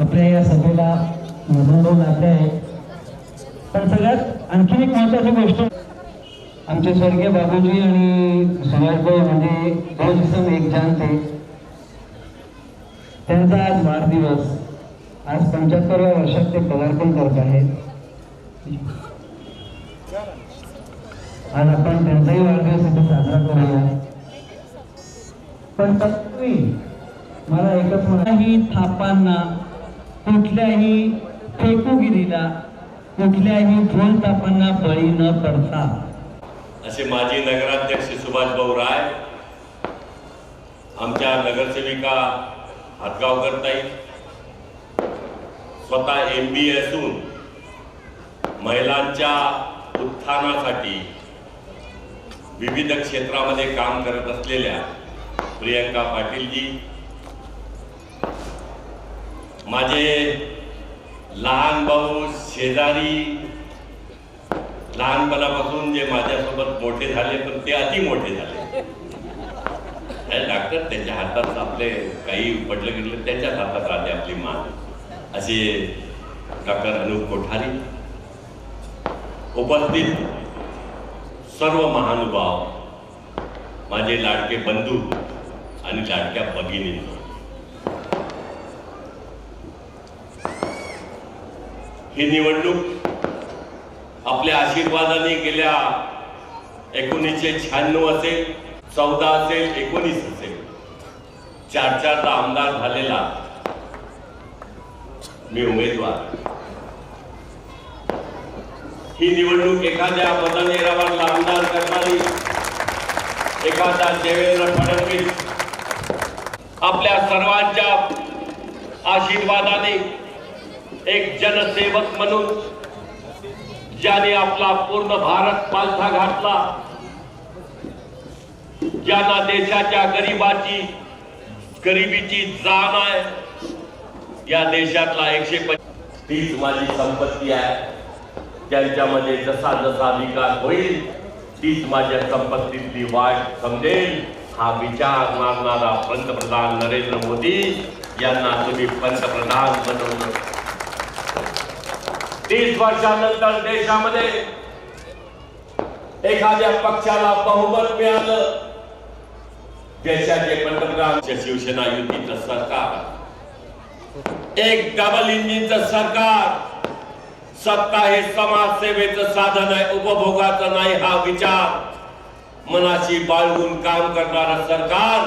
आपल्या या सभेला मधून आले आहे. पण सगळ्यात आणखीन एक महत्वाची गोष्ट आमचे स्वर्गीय बाबूजी आणि सुभाषभाई म्हणजे दो जिसम एक जानते त्यांचा आज वाढदिवस आज पंच्याहत्तरव्या वर्षात ते पदार्पण करत आहेत. आज आपण त्यांचाही वाढदिवस इथे साजरा करूया. पण तत्वी मला एकच म्हणाही थापांना कुठल्याही फेकूगिरीला कुठल्याही भोलतापांना बळी न पडता. असे माजी नगराध्यक्ष सुभाषभाऊ राय आमच्या नगरसेविका हातगावकर करताई स्वतः एम बी असून महिलांच्या उत्थानासाठी विविध क्षेत्रामध्ये काम करत असलेल्या प्रियंका पाटीलजी माझे लहान भाऊ शेजारी लहानपणापासून जे माझ्यासोबत मोठे झाले पण ते अति मोठे झाले. डॉक्टर त्याच्या हातात आपले काही पडलं गेलं त्याच्याच हातात राहते आपली मान. असे डॉक्टर अनुप कोठारी. उपस्थित सर्व महानुभाव माझे लाडके बंधू आणि लाडक्या भगिनी. ही निवडणूक आपल्या आशीर्वादाने गेल्या एकोणीसशे शहाण्णव असेल चौदा असेल एकोणीस असेल. चार चारदा आमदार झालेला मी उमेदवार. ही निवडणूक एखाद्या मदनेरावाला आमदार करणारी एखादा देवेंद्र फडणवीस आपल्या सर्वांच्या आशीर्वादाने एक जनसेवक म्हणून ज्याने आपला पूर्ण भारत पालथा घातला ज्यांना देशाच्या गरिबाची गरिबीची जाण आहे या देशातला एकशे तीच माझी संपत्ती आहे. त्यांच्यामध्ये जसा जसा विकास होईल तीच माझ्या संपत्तीतली वाट समजेल. हा विचार मानणारा पंतप्रधान नरेंद्र मोदी यांना तुम्ही पंतप्रधान बनवलं तीस वर्षानंतर देशामध्ये एखाद्या पक्षाला बहुमत मिळालं. देशाचे पंतप्रधान म्हणजे शिवसेना युतीचं सरकार. एक डबल इंजिनचं सरकार. सत्ता हे समाजसेवेचं साधन आहे उपभोगाचं नाही हा विचार. मनाशी बाळगून काम करणारं सरकार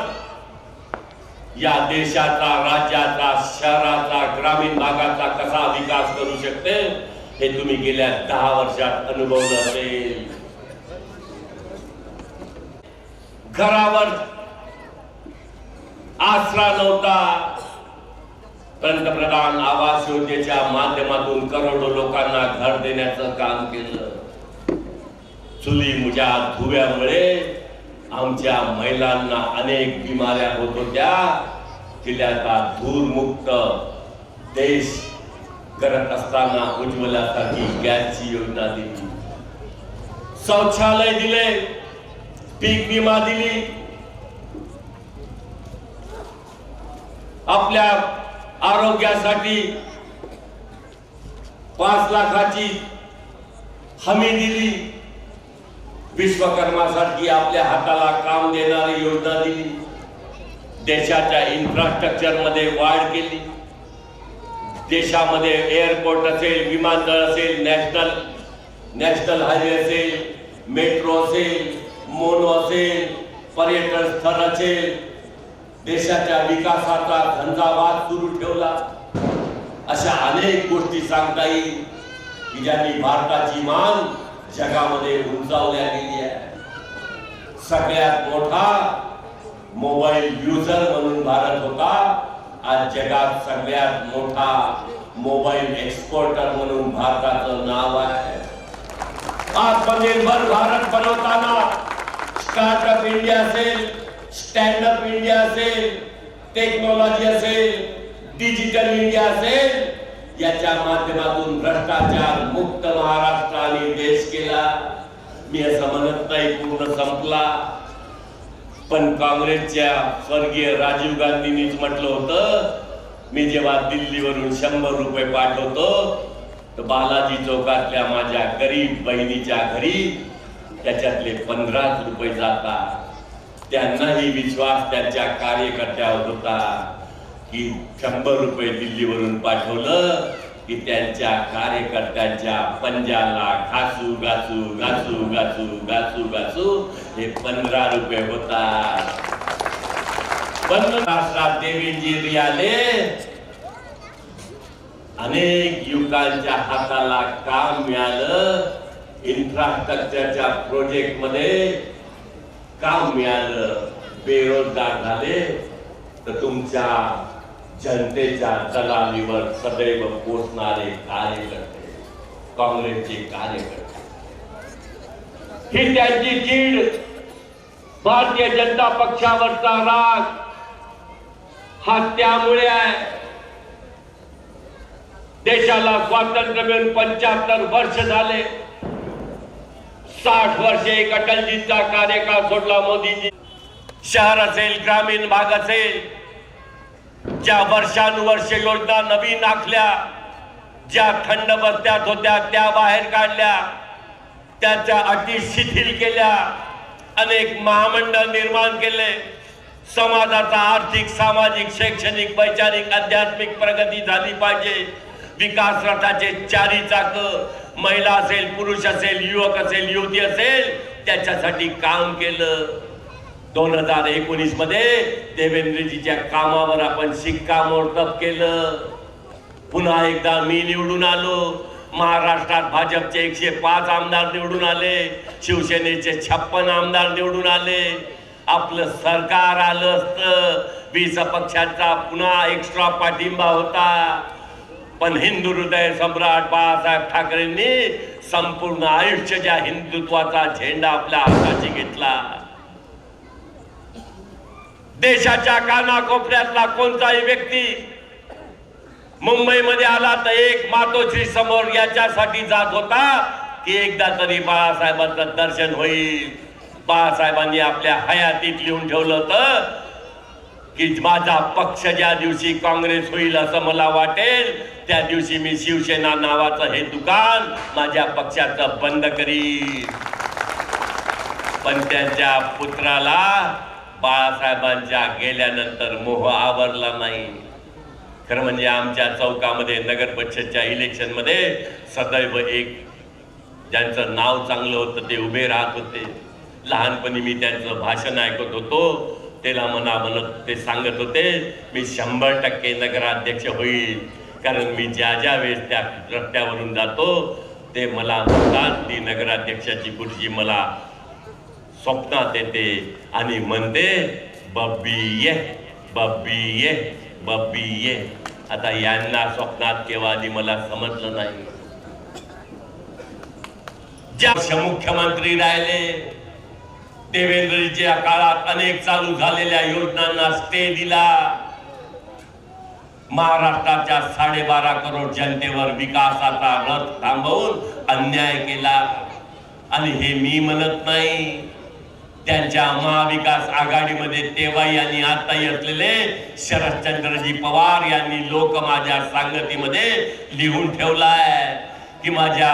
या देशाचा राज्याचा शहराचा ग्रामीण भागाचा कसा विकास करू शकते? हे तुम्ही गेल्या दहा वर्षात अनुभवलं असेल. घरावर आसरा नव्हता. पंतप्रधान आवास योजनेच्या माध्यमातून करोडो लोकांना घर देण्याचं काम केलं. चुली मुजा धुव्यामुळे आमच्या महिलांना अनेक बिमाऱ्या होत होत्या. तिला धूरमुक्त देश करत असताना उज्ज्वलासाठी गॅसची योजना दिली. शौचालय दिले पीक विमा दिली. आपल्या आरोग्यासाठी पाच लाखाची हमी दिली. विश्वकर्मासाठी आपल्या हाताला काम देणारी योजना दिली. देशाच्या इन्फ्रास्ट्रक्चरमध्ये वाढ केली. देशामध्ये एअरपोर्ट असेल विमानतळ असेल नॅशनल नॅशनल हायवे असेल मेट्रो असेल मोनो असेल पर्यटन स्थळ असेल देशाच्या विकासाचा धंदावाद सुरू ठेवला. अशा अनेक गोष्टी सांगता येईल. की ज्यांनी भारताची मान जगामध्ये उंचावल्या गेली आहे. सगळ्यात मोठा मोबाईल युजर म्हणून भारत होता. आज जगात सगळ्यात मोठा मोबाईल एक्सपोर्टर म्हणून भारताचं नाव आहे. आत्मनिर्भर भारत बनवताना स्टार्टअप इंडिया असेल स्टँडअप इंडिया असेल टेक्नॉलॉजी असेल डिजिटल इंडिया असेल याच्या माध्यमातून भ्रष्टाचार मुक्त महाराष्ट्र आणि देश केला. मी असं म्हणत नाही पूर्ण संपला. पण काँग्रेसच्या स्वर्गीय राजीव गांधींनीच म्हटलं होतं मी जेव्हा दिल्लीवरून शंभर रुपये पाठवतो तर बालाजी चौकातल्या माझ्या गरीब बहिणीच्या घरी त्याच्यातले पंधराच रुपये जातात. त्यांनाही विश्वास त्यांच्या कार्यकर्त्यावर होता की शंभर रुपये दिल्लीवरून पाठवलं की त्यांच्या कार्यकर्त्यांच्या पंजाला घासू घासू घासू घासू घासू घासू हे पंधरा रुपये होतात. पण अनेक युवकांच्या हाताला काम मिळालं. इन्फ्रास्ट्रक्चरच्या प्रोजेक्टमध्ये काम मिळालं. बेरोजगार झाले. तर तुमच्या जनतेच्या दलालीवर सदैव पोचणारे कार्यकर्ते काँग्रेसचे कार्यकर्ते. ही त्यांची चीड भारतीय जनता पक्षावरचा राग हा त्यामुळे आहे. देशाला स्वातंत्र्य मिळून पंच्याहत्तर वर्ष झाले. साठ वर्षे एक अटलजींचा कार्यकाळ सोडला मोदीजी. शहर असेल ग्रामीण भाग असेल ज्या वर्षानुवर्ष योजना नवीन आखल्या ज्या खंड बसत्यात होत्या त्या बाहेर काढल्या त्याच्या अटी शिथिल केल्या अनेक महामंडळ निर्माण केले. समाजाचा आर्थिक सामाजिक शैक्षणिक वैचारिक आध्यात्मिक प्रगती झाली पाहिजे. विकास रथाचे चारी चाक महिला असेल पुरुष असेल युवक असेल युवती असेल त्याच्यासाठी काम केलं. दोन हजार एकोणीसमध्ये देवेंद्रजीच्या कामावर आपण शिक्कामोर्तब केलं. पुन्हा एकदा मी निवडून आलो. महाराष्ट्रात भाजपचे एकशे पाच आमदार निवडून आले. शिवसेनेचे छप्पन आमदार निवडून आले. आपलं सरकार आलं असतं. वीस पक्षांचा पुन्हा एक्स्ट्रा पाठिंबा होता. पण हिंदू हृदय सम्राट बाळासाहेब ठाकरेंनी संपूर्ण आयुष्य ज्या हिंदुत्वाचा झेंडा आपल्या हाताची घेतला. देशाच्या कानाकोपऱ्यातला कोणताही व्यक्ती मुंबईमध्ये आला तर एक मातोश्री समोर याच्यासाठी जात होता की एकदा तरी बाळासाहेबांचं दर्शन होईल. बाळासाहेबांनी आपल्या हयातीत लिहून ठेवलं होतं की माझा पक्ष ज्या दिवशी काँग्रेस होईल असं मला वाटेल त्या दिवशी मी शिवसेना नावाचं हे दुकान माझ्या पक्षाचं बंद करीन. पण त्यांच्या पुत्राला बाळासाहेबांच्या गेल्यानंतर मोह आवरला नाही. खरं म्हणजे आमच्या चौकामध्ये नगर परिषदच्या इलेक्शनमध्ये सदैव एक ज्यांचं नाव चांगलं होतं ते उभे राहत होते. लहानपणी मी त्यांचं भाषण ऐकत होतो. त्याला मना म्हणत ते सांगत होते मी शंभर टक्के नगराध्यक्ष होईल. कारण मी ज्या ज्या वेळेस त्या रस्त्यावरून जातो ते मला म्हणतात ती नगराध्यक्षाची खुर्ची मला स्वप्नात येते आणि म्हणते बब्बी ये बब्बी ये बब्बी ये आता यांना स्वप्नात केव्हा आधी मला समजलं नाही ज्या मुख्यमंत्री राहिले देवेंद्रजीच्या काळात अनेक चालू झालेल्या योजनांना स्टे दिला महाराष्ट्राच्या साडेबारा करोड जनतेवर विकासाचा रथ थांबवून अन्याय केला आणि हे मी म्हणत नाही त्यांच्या महाविकास आघाडीमध्ये तेव्हा यांनी आताही असलेले शरदचंद्रजी पवार यांनी लोक माझ्या सांगतीमध्ये लिहून ठेवलाय की माझ्या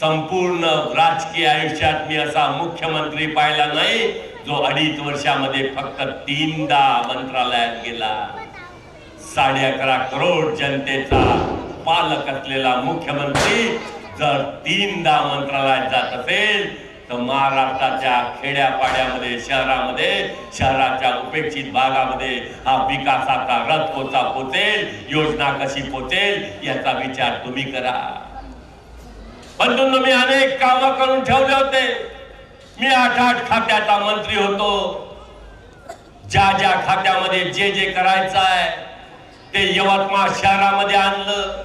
संपूर्ण राजकीय आयुष्यात मी असा मुख्यमंत्री पाहिला नाही जो अडीच वर्षामध्ये फक्त तीनदा मंत्रालयात गेला. साडे अकरा करोड जनतेचा पालक असलेला मुख्यमंत्री जर तीनदा मंत्रालयात जात असेल तर महाराष्ट्राच्या खेड्यापाड्यामध्ये शहरामध्ये शहराच्या उपेक्षित भागामध्ये हा विकासाचा रथ कोचा पोचेल योजना कशी पोचेल याचा विचार तुम्ही करा. बंधूंनो मी अनेक कामं करून ठेवले होते. मी आठ आठ खात्याचा मंत्री होतो. ज्या ज्या खात्यामध्ये जे जे करायचं आहे ते यवतमाळ शहरामध्ये आणलं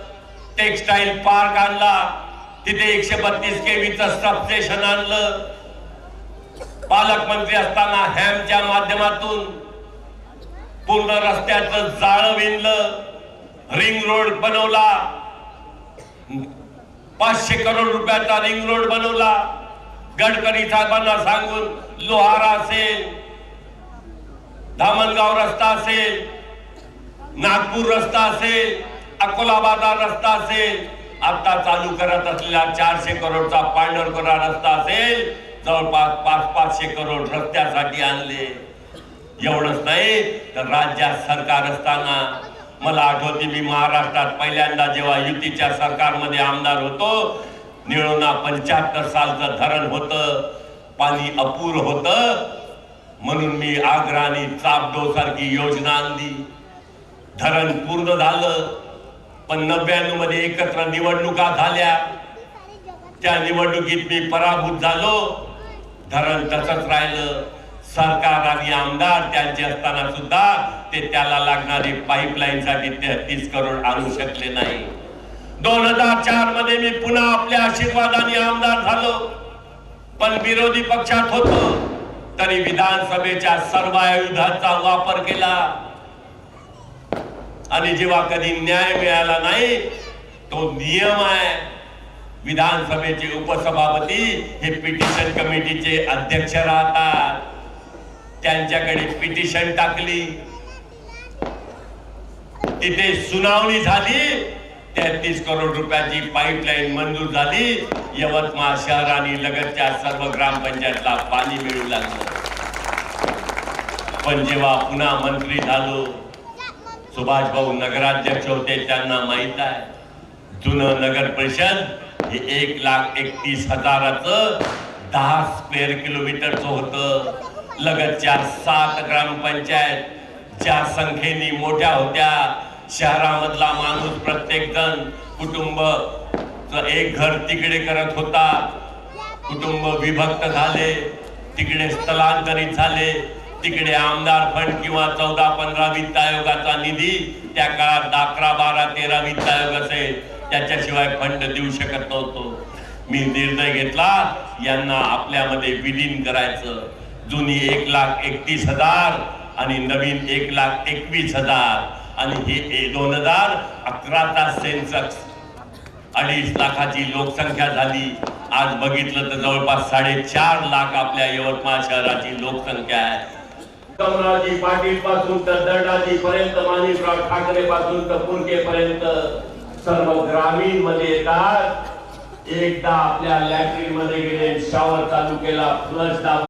टेक्सटाईल पार्क आणला तिथे एकशे बत्तीस केवीचं सबस्टेशन आणलं. पालकमंत्री असताना हॅमच्या माध्यमातून पूर्ण रस्त्याचं जाळं विणलं. रिंग रोड बनवला. पाचशे करोड रुपयाचा रिंग रोड बनवला. गडकरी साहेबांना सांगून लोहारा असेल धामणगाव रस्ता असेल नागपूर रस्ता असेल अकोला बाजार रस्ता असेल आता चालू करत असलेला चारशे करोडचा पांढरकोरा रस्ता असेल जवळपास पाच पाचशे करोड रस्त्यासाठी आणले. एवढंच नाही तर राज्यात सरकार असताना मला आठवते मी महाराष्ट्रात पहिल्यांदा जेव्हा युतीच्या सरकारमध्ये आमदार होतो निळोना पंच्याहत्तर सालचं धरण होतं पाणी अपूर होतं म्हणून मी आग्रा चापडो सारखी योजना आणली. धरण पूर्ण झालं. पण नव्याण्णवमध्ये एकत्र निवडणुका झाल्या. त्या निवडणुकीत मी पराभूत झालो. धरण तसंच राहिलं. सरकार आणि आमदार त्यांचे असताना सुद्धा ते त्याला लागणारी पाईपलाईन साठी तेहतीस करोड आणू शकले नाही. दोन हजार चारमध्ये मी पुन्हा आपल्या आशीर्वादाने आमदार झालो. पण विरोधी पक्षात होतो. तरी विधानसभेच्या सर्व आयुधाचा वापर केला. आणि जेव्हा कधी न्याय मिळाला नाही तो नियम आहे. विधानसभेचे उपसभापती हे पिटिशन कमिटीचे अध्यक्ष राहतात. त्यांच्याकडे पिटिशन टाकली. तिथे सुनावणी झाली. तेहतीस करोड रुपयाची पाईपलाईन मंजूर झाली. यवतमाळ शहर आणि लगतच्या सर्व ग्रामपंचायतला पाणी मिळू लागलं. पण जेव्हा पुन्हा मंत्री झालो सुभाष भाऊ नगराध्यक्ष होते त्यांना माहीत आहे. जुनं नगर परिषद हे एक लाख एकतीस हजाराचं दहा स्क्वेअर किलोमीटरचं होतं. लगतच्या सात ग्रामपंचायत ज्या संख्येने मोठ्या होत्या. शहरामधला माणूस प्रत्येक जण कुटुंब एक घर तिकडे करत होता. कुटुंब विभक्त झाले तिकडे स्थलांतरित झाले. तिकडे आमदार फंड किंवा चौदा पंधरा वित्त आयोगाचा निधी त्या काळात अकरा बारा तेरा वित्त आयोग असेल त्याच्याशिवाय फंड देऊ शकत नव्हतो. मी निर्णय घेतला यांना आपल्यामध्ये विलीन करायचं. जुनी एक लाख एकतीस हजार आणि नवीन एक लाख एकवीस हजार. आणि हे दोन हजार अकराचा सेन्सक्स. अडीच लाखाची लोकसंख्या झाली. आज बघितलं तर जवळपास साडेचार लाख आपल्या यवतमाळ शहराची लोकसंख्या आहे. कमराजी पाटील पासून तर दर्डाजी पर्यंत माणिकराव ठाकरे पासून तर पुरके पर्यंत सर्व ग्रामीणमध्ये येतात. एकदा आपल्या लॅटरीन मध्ये गेले शॉवर चालू केला फ्लश दाब